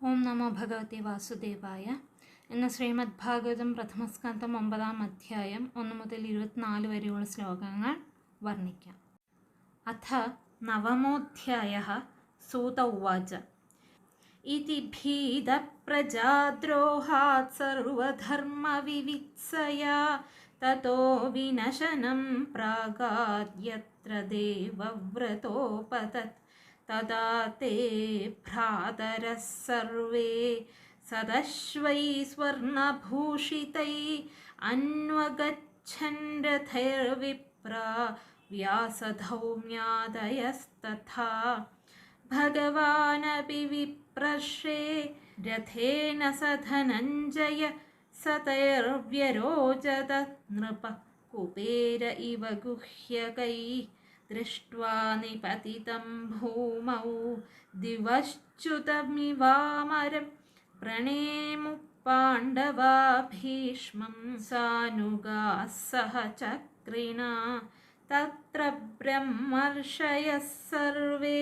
ഓം നമോ ഭഗവതി വാസുദേവായ എന്ന ശ്രീമദ് ഭാഗവതം പ്രഥമസ്കന്ധം ഒമ്പതാം അധ്യായം ഒന്ന് മുതൽ ഇരുപത്തിനാല് വരെയുള്ള ശ്ലോകങ്ങൾ വർണിക്കാം. അഥ നവമോധ്യായ സൂത ഉവാച. ഇതി ഭീതപ്രജാദ്രോഹാത് സർവധർമ്മവിവിത്സയാ തतो വിനശനം പ്രാഗാദ്യത്ര ദേവവ്രതോപതത്. തഥാ ते भ्रातरः सर्वे सदश्वै स्वर्णभूषितै अन्वगच्छन् रथैर्विप्रा व्यासधौम्यादयस्तथा भगवानपि विप्रश्रे रथेन स धनञ्जय सतैर्व्यरोचत नृप कुबेर इव गुह्यकै दृष्ट्वा निपतितं भूमौ दिवश्च्युतमिवामरं प्रणेमु पाण्डवा भीष्मं सानुगाः सह चक्रिणा तत्र ब्रह्मर्षयः सर्वे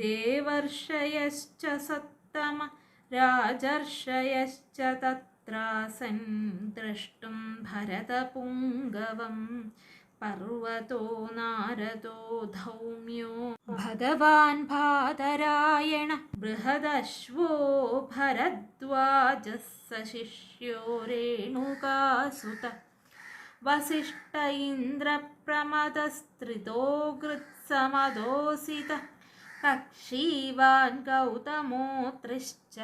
देवर्षयश्च सत्तम राजर्षयश्च तत्रासन् द्रष्टुं भरतपुङ्गवम् पर्वतो नारदो धौम्यो भगवान् बादरायण बृहदश्वो भरद्वाजः स शिष्यो रेणुकासुत वसिष्ठ इन्द्रप्रमदस्त्रितो गृत्समदोसित कक्षीवान् गौतमोत्रिश्च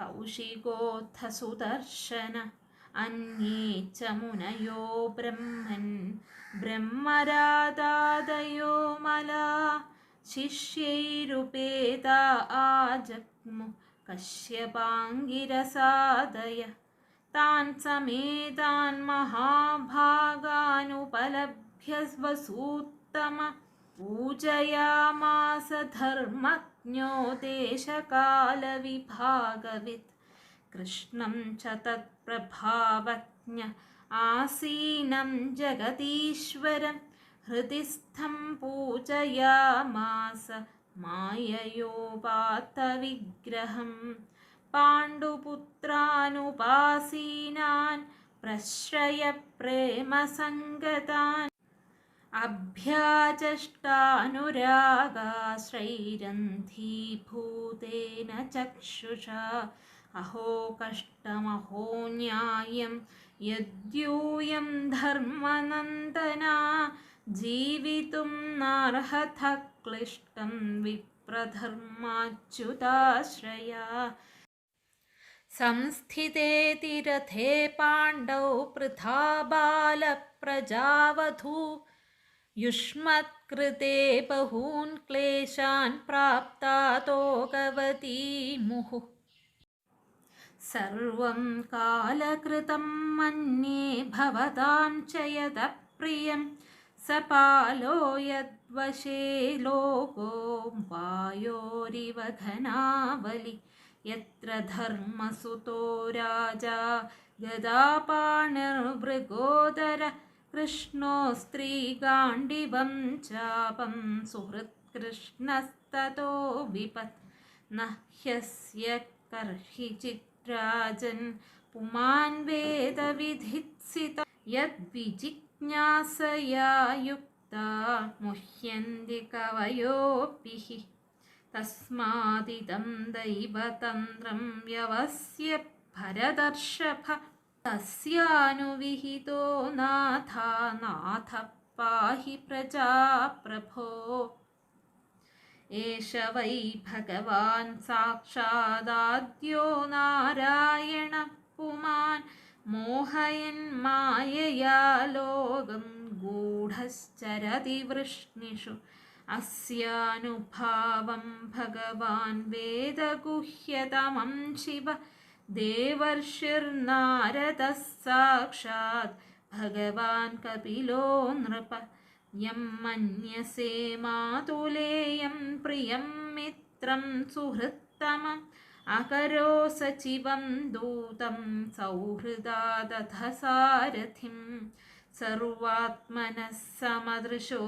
कौशिकोऽथ सुदर्शन अन्ये च मुनयो ब्रह्मन् ब्रह्मरादादयो मला शिष्यैरुपेता आजग्मु कश्यपाङ्गिरसादय तान् समेतान् महाभागानुपलभ्य वसूत्तम पूजयामास धर्मज्ञो देशकालविभागवित् कृष्णं च तत्प्रभावज्ञ आसीनं जगदीश्वरं हृदिस्थं पूजयामास माययोपात्तविग्रहं पाण्डुपुत्रानुपासीनान् प्रश्रयप्रेमसङ्गतान् अभ्याचष्टानुरागाश्रैरन्धीभूतेन चक्षुषा अहो कष्टमहो न्यायं यद्यूयं धर्मनन्दना जीवितुं नार्हथ क्लिष्टं विप्रधर्माच्युताश्रया। संस्थिते तिरथे पाण्डौ पृथा बालप्रजावधू। युष्मत्कृते बहून् क्लेशान् प्राप्तातोकवती मुहुः सर्वं कालकृतं मन्ये भवतां च यदप्रियं। स पालो यद्वशे लोको वायोरिव घनावलि। यत्र धर्मसुतो राजा गदापाणिर्मृगोदर कृष्णो स्त्रीगाण्डिवं चापं सुहृत्कृष्णस्ततो विपत्। न ह्यस्य രാജൻ പുമാൻ വേദവിധിത്സിത യദ്വിജിജ്ഞാസയാ യുക്ത മുഹ്യന്തി കവയോപ്പി തസ്മാതിതം ദൈവതന്ത്രം വ്യവസ്യ ഭരദർഷഭ തസ്യാനുവിഹിതോ നാഥ നാഥ പാഹി പ്രജാ പ്രഭോ एष वै भगवान् साक्षादाद्यो नारायण पुमान् मोहयन् मायया लोकं गूढश्चरति वृष्णिषु अस्यानुभावं भगवान् वेदगुह्यतमं शिव देवर्षिर्नारदः साक्षात् भगवान् कपिलो नृप യം മന്യസേ മാതുലേയം പ്രിയം മിത്രം സുഹൃത്തമം അകരോ സചിവം ദൂതം സൗഹൃദാദധ സാരഥിം സർവാത്മനഃ സമദൃശോ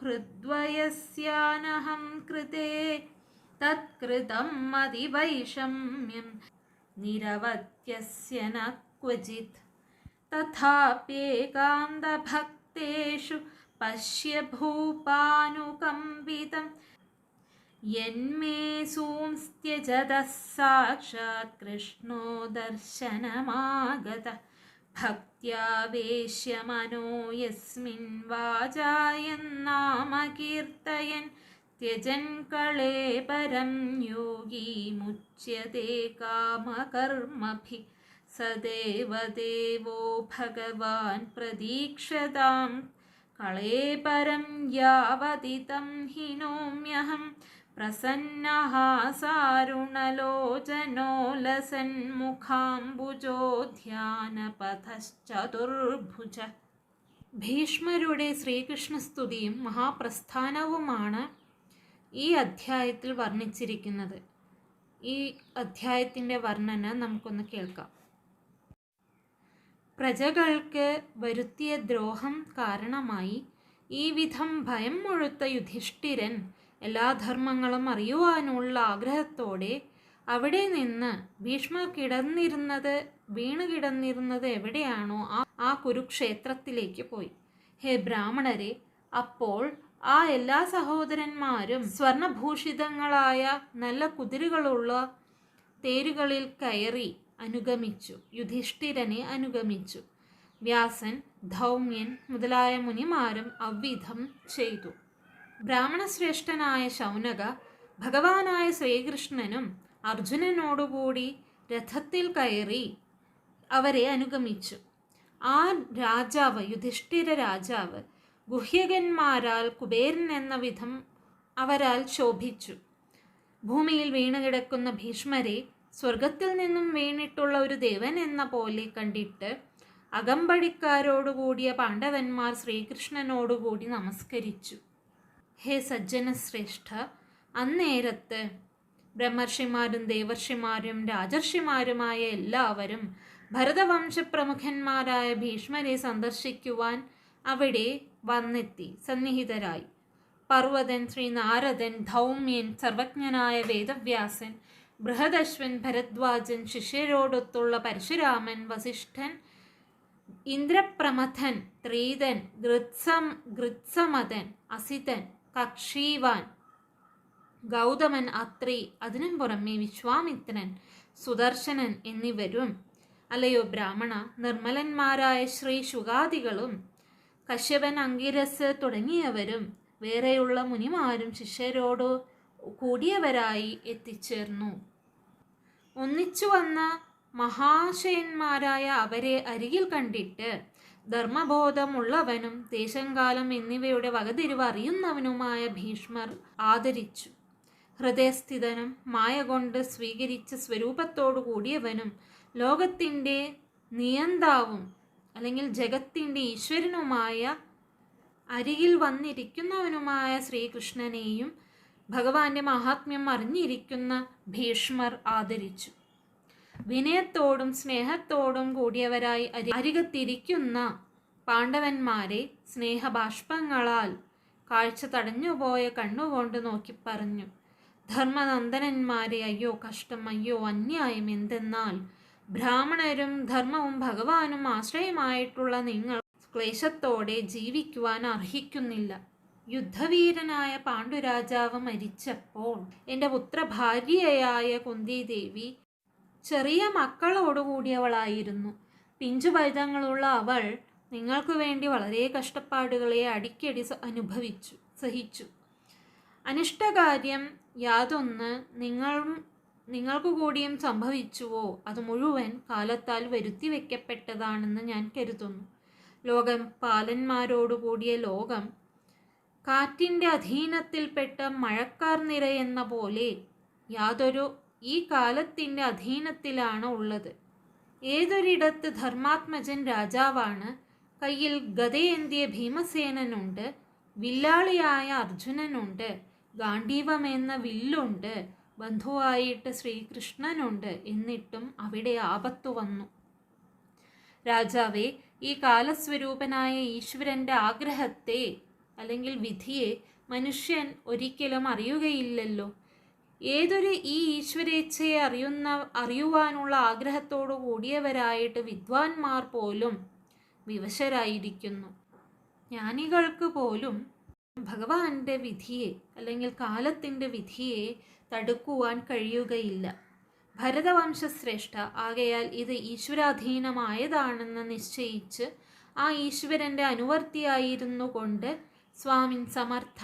ഹൃദ്വയസ്യാനഹം കൃതേ തത്കൃതം മതിവൈഷമ്യം നിരവത്യസ്യ ന ക്വചിത് തഥാപ്യേകാന്തഭക്തേഷു പശ്യ ഭൂപാനുകമ്പിതം യന്മേ സൂംസ്ത്യജതഃ സാക്ഷാത് കൃഷ്ണോ ദർശനമാഗത ഭക്ത്യാവേശ്യ മനോ യസ്മിൻ വാചായന്നാമ കീർത്തയൻ त्यजन् कळेपरं योगी मुच्यते कामकर्मभिः स देवदेवो भगवान् प्रतीक्षतां कळेपरं यावदितं हि नोम्यहं प्रसन्नः सारुणलोचनो ലസന്മുഖാംബുജോ ധ്യാനപഥശ്ചതുർഭുജ ഭീഷ്മരുടെ ശ്രീകൃഷ്ണസ്തുതിയും മഹാപ്രസ്ഥാനവുമാണ് ഈ അധ്യായത്തിൽ വർണ്ണിച്ചിരിക്കുന്നത് ഈ അധ്യായത്തിൻ്റെ വർണ്ണന നമുക്കൊന്ന് കേൾക്കാം പ്രജകൾക്ക് വരുത്തിയ ദ്രോഹം കാരണമായി ഈ വിധം ഭയം മുഴുത്ത യുധിഷ്ഠിരൻ എല്ലാ ധർമ്മങ്ങളും അറിയുവാനുള്ള ആഗ്രഹത്തോടെ അവിടെ നിന്ന് ഭീഷ്മ കിടന്നിരുന്നത് വീണ് കിടന്നിരുന്നത് എവിടെയാണോ ആ ആ കുരുക്ഷേത്രത്തിലേക്ക് പോയി. ഹേ ബ്രാഹ്മണരെ അപ്പോൾ ആ എല്ലാ സഹോദരന്മാരും സ്വർണഭൂഷിതങ്ങളായ നല്ല കുതിരകളുള്ള തേരുകളിൽ കയറി അനുഗമിച്ചു. യുധിഷ്ഠിരനെ അനുഗമിച്ചു. വ്യാസൻ ധൗമ്യൻ മുതലായ മുനിമാരും അവ്വിധം ചെയ്തു. ബ്രാഹ്മണശ്രേഷ്ഠനായ ശൗനക ഭഗവാനായ ശ്രീകൃഷ്ണനും അർജുനനോടുകൂടി രഥത്തിൽ കയറി അവരെ അനുഗമിച്ചു. ആ രാജാവ് യുധിഷ്ഠിര രാജാവ് ഗുഹ്യകന്മാരാൽ കുബേരൻ എന്ന വിധം അവരാൽ ശോഭിച്ചു. ഭൂമിയിൽ വീണുകിടക്കുന്ന ഭീഷ്മരെ സ്വർഗത്തിൽ നിന്നും വീണിട്ടുള്ള ഒരു ദേവൻ എന്ന പോലെ കണ്ടിട്ട് അകമ്പടിക്കാരോടുകൂടിയ പാണ്ഡവന്മാർ ശ്രീകൃഷ്ണനോടുകൂടി നമസ്കരിച്ചു. ഹേ സജ്ജന ശ്രേഷ്ഠ അന്നേരത്ത് ബ്രഹ്മർഷിമാരും ദേവർഷിമാരും രാജർഷിമാരുമായ എല്ലാവരും ഭരതവംശപ്രമുഖന്മാരായ ഭീഷ്മരെ സന്ദർശിക്കുവാൻ അവിടെ വന്നെത്തി സന്നിഹിതരായി. പർവതൻ ശ്രീ നാരദൻ ധൗമ്യൻ സർവജ്ഞനായ വേദവ്യാസൻ ബൃഹദശ്വൻ ഭരദ്വാജൻ ശിഷ്യരോടൊത്തുള്ള പരശുരാമൻ വസിഷ്ഠൻ ഇന്ദ്രപ്രമഥൻ ത്രീതൻ ഗൃത്സം ഗൃത്സമതൻ അസിതൻ കക്ഷീവാൻ ഗൗതമൻ അത്രി അതിനും പുറമെ വിശ്വാമിത്രൻ സുദർശനൻ എന്നിവരും. അല്ലയോ ബ്രാഹ്മണ നിർമ്മലന്മാരായ ശ്രീ ശുഗാദികളും കശ്യപൻ അങ്കിരസ് തുടങ്ങിയവരും വേറെയുള്ള മുനിമാരും ശിഷ്യരോട് കൂടിയവരായി എത്തിച്ചേർന്നു. ഒന്നിച്ചു വന്ന മഹാശയന്മാരായ അവരെ അരികിൽ കണ്ടിട്ട് ധർമ്മബോധമുള്ളവനും ദേശങ്കാലം എന്നിവയുടെ വകതിരിവ് അറിയുന്നവനുമായ ഭീഷ്മർ ആദരിച്ചു. ഹൃദയസ്ഥിതനും മായ കൊണ്ട് സ്വീകരിച്ച സ്വരൂപത്തോടു കൂടിയവനും ലോകത്തിന്റെ നിയന്താവും അല്ലെങ്കിൽ ജഗത്തിന്റെ ഈശ്വരനുമായ അരികിൽ വന്നിരിക്കുന്നവനുമായ ശ്രീകൃഷ്ണനെയും ഭഗവാന്റെ മഹാത്മ്യം അറിഞ്ഞിരിക്കുന്ന ഭീഷ്മർ ആദരിച്ചു. വിനയത്തോടും സ്നേഹത്തോടും കൂടിയവരായി അരി അരികത്തിരിക്കുന്ന പാണ്ഡവന്മാരെ സ്നേഹബാഷ്പങ്ങളാൽ കാഴ്ച തടഞ്ഞുപോയ കണ്ണുകൊണ്ട് നോക്കി പറഞ്ഞു ധർമ്മനന്ദനന്മാരെ അയ്യോ കഷ്ടം അയ്യോ അന്യായം എന്തെന്നാൽ ബ്രാഹ്മണരും ധർമ്മവും ഭഗവാനും ആശ്രയമായിട്ടുള്ള നിങ്ങൾ ക്ലേശത്തോടെ ജീവിക്കുവാൻ അർഹിക്കുന്നില്ല. യുദ്ധവീരനായ പാണ്ഡുരാജാവ് മരിച്ചപ്പോൾ എന്റെ പുത്രഭാര്യയായ കുന്തിദേവി ചെറിയ മക്കളോടുകൂടിയവളായിരുന്നു. പിഞ്ചു പൈതങ്ങളുള്ള അവൾ നിങ്ങൾക്കു വേണ്ടി വളരെ കഷ്ടപ്പാടുകളെ അടിക്കടി അനുഭവിച്ചു സഹിച്ചു. അനിഷ്ടകാര്യം യാതൊന്ന് നിങ്ങളും നിങ്ങൾക്ക് കൂടിയും സംഭവിച്ചുവോ? അത് മുഴുവൻ കാലത്താൽ വരുത്തി വയ്ക്കപ്പെട്ടതാണെന്ന് ഞാൻ കരുതുന്നു. ലോകം പാലന്മാരോടുകൂടിയ ലോകം കാറ്റിന്റെ അധീനത്തിൽപ്പെട്ട മഴക്കാർ നിരയെന്ന പോലെ യാതൊരു ഈ കാലത്തിന്റെ അധീനത്തിലാണ് ഉള്ളത്. ഏതൊരിടത്ത് ധർമാത്മജൻ രാജാവാണ് കയ്യിൽ ഗതയേന്തിയ ഭീമസേനനുണ്ട് വില്ലാളിയായ അർജുനനുണ്ട് ഗാന്ധീവമെന്ന വില്ലുണ്ട് ബന്ധുവായിട്ട് ശ്രീകൃഷ്ണനുണ്ട് എന്നിട്ടും അവിടെ ആപത്തു വന്നു. രാജാവേ ഈ കാലസ്വരൂപനായ ഈശ്വരന്റെ ആഗ്രഹത്തെ അല്ലെങ്കിൽ വിധിയെ മനുഷ്യൻ ഒരിക്കലും അറിയുകയില്ലല്ലോ. ഏതൊരു ഈ ഈശ്വരേച്ഛയെ അറിയുന്ന അറിയുവാനുള്ള ആഗ്രഹത്തോടു കൂടിയവരായിട്ട് വിദ്വാൻമാർ പോലും വിവശരായിരിക്കുന്നു. ജ്ഞാനികൾക്ക് പോലും ഭഗവാന്റെ വിധിയെ അല്ലെങ്കിൽ കാലത്തിന്റെ വിധിയെ തടുക്കുവാൻ കഴിയുകയില്ല. ഭരതവംശശ്രേഷ്ഠ ആകയാൽ ഇത് ഈശ്വരാധീനമായതാണെന്ന് നിശ്ചയിച്ച് ആ ഈശ്വരന്റെ അനുവർത്തിയായിരുന്നു കൊണ്ട് സ്വാമിൻ സമർത്ഥ.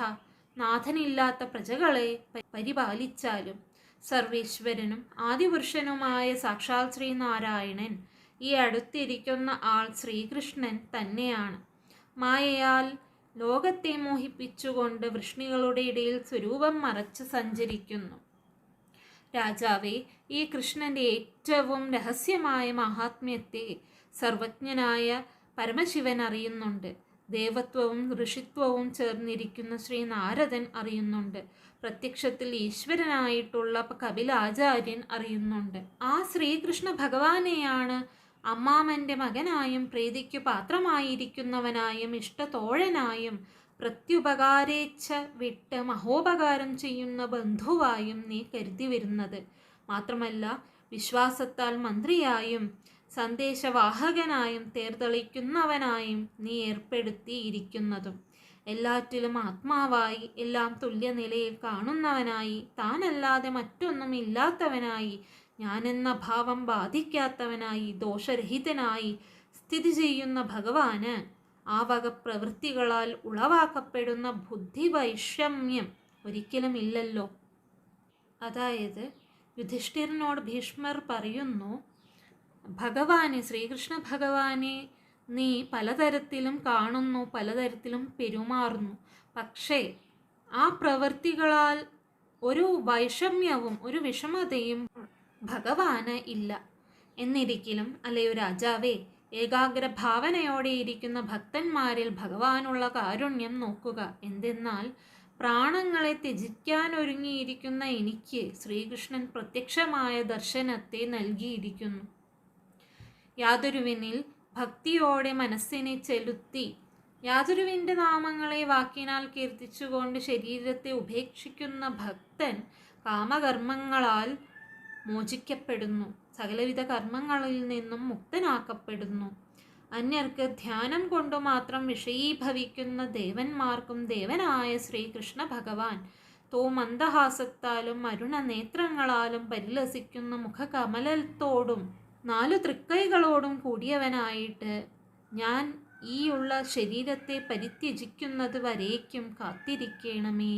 നാഥനില്ലാത്ത പ്രജകളെ പരിപാലിച്ചാലും സർവേശ്വരനും ആദിപുരുഷനുമായ സാക്ഷാൽ ശ്രീനാരായണൻ ഈ അടുത്തിരിക്കുന്ന ആൾ ശ്രീകൃഷ്ണൻ തന്നെയാണ്. മായയാൽ ലോകത്തെ മോഹിപ്പിച്ചുകൊണ്ട് വൃഷ്ണികളുടെ ഇടയിൽ സ്വരൂപം മറച്ച് സഞ്ചരിക്കുന്നു. രാജാവെ ഈ കൃഷ്ണന്റെ ഏറ്റവും രഹസ്യമായ മഹാത്മ്യത്തെ സർവജ്ഞനായ പരമശിവൻ അറിയുന്നുണ്ട്. ദേവത്വവും ഋഷിത്വവും ചേർന്നിരിക്കുന്ന ശ്രീ നാരദൻ അറിയുന്നുണ്ട്. പ്രത്യക്ഷത്തിൽ ഈശ്വരനായിട്ടുള്ള കപിലാചാര്യൻ അറിയുന്നുണ്ട്. ആ ശ്രീകൃഷ്ണ ഭഗവാനെയാണ് അമ്മാമന്റെ മകനായും പ്രീതിക്കു പാത്രമായിരിക്കുന്നവനായും ഇഷ്ടതോഴനായും പ്രത്യുപകാരേച്ഛ വിട്ട് മഹോപകാരം ചെയ്യുന്ന ബന്ധുവായും നീ കരുതി വരുന്നത്. മാത്രമല്ല വിശ്വാസത്താൽ മന്ത്രിയായും സന്ദേശവാഹകനായും തേർതെളിക്കുന്നവനായും നീ ഏർപ്പെടുത്തിയിരിക്കുന്നതും. എല്ലാറ്റിലും ആത്മാവായി എല്ലാം തുല്യനിലയിൽ കാണുന്നവനായി താനല്ലാതെ മറ്റൊന്നും ഇല്ലാത്തവനായി ഞാനെന്ന ഭാവം ബാധിക്കാത്തവനായി ദോഷരഹിതനായി സ്ഥിതി ചെയ്യുന്ന ഭഗവാന് ആ വക പ്രവൃത്തികളാൽ ഉളവാക്കപ്പെടുന്ന ബുദ്ധിവൈഷമ്യം ഒരിക്കലും ഇല്ലല്ലോ അതായത് യുധിഷ്ഠിരനോട് ഭീഷ്മർ പറയുന്നു ഭഗവാനെ ശ്രീകൃഷ്ണ ഭഗവാനെ നീ പലതരത്തിലും കാണുന്നു പലതരത്തിലും പെരുമാറുന്നു. പക്ഷേ ആ പ്രവൃത്തികളാൽ ഒരു വൈഷമ്യവും ഒരു വിഷമതയും ഭഗവാന് ഇല്ല. എന്നിരിക്കലും അല്ലയോ രാജാവേ ഏകാഗ്ര ഭാവനയോടെ ഇരിക്കുന്ന ഭക്തന്മാരിൽ ഭഗവാനുള്ള കാരുണ്യം നോക്കുക. എന്തെന്നാൽ പ്രാണങ്ങളെ ത്യജിക്കാനൊരുങ്ങിയിരിക്കുന്ന എനിക്ക് ശ്രീകൃഷ്ണൻ പ്രത്യക്ഷമായ ദർശനത്തെ നൽകിയിരിക്കുന്നു. യാതൊരുവിനിൽ ഭക്തിയോടെ മനസ്സിനെ ചെലുത്തി. യാതൊരുവിന്റെ നാമങ്ങളെ വാക്കിനാൽ കീർത്തിച്ചുകൊണ്ട് ശരീരത്തെ ഉപേക്ഷിക്കുന്ന ഭക്തൻ കാമകർമ്മങ്ങളാൽ മോചിക്കപ്പെടുന്നു. സകലവിധ കർമ്മങ്ങളിൽ നിന്നും മുക്തനാക്കപ്പെടുന്നു. അന്യർക്ക് ധ്യാനം കൊണ്ടു മാത്രം വിഷയീഭവിക്കുന്ന ദേവന്മാർക്കും ദേവനായ ശ്രീകൃഷ്ണ ഭഗവാൻ തോ മന്ദഹാസത്താലും അരുണ നേത്രങ്ങളാലും പരിലസിക്കുന്ന മുഖകമലത്തോടും നാലു തൃക്കൈകളോടും കൂടിയവനായിട്ട് ഞാൻ ഈ ഉള്ള ശരീരത്തെ പരിത്യജിക്കുന്നത് വരേക്കും കാത്തിരിക്കണമേ.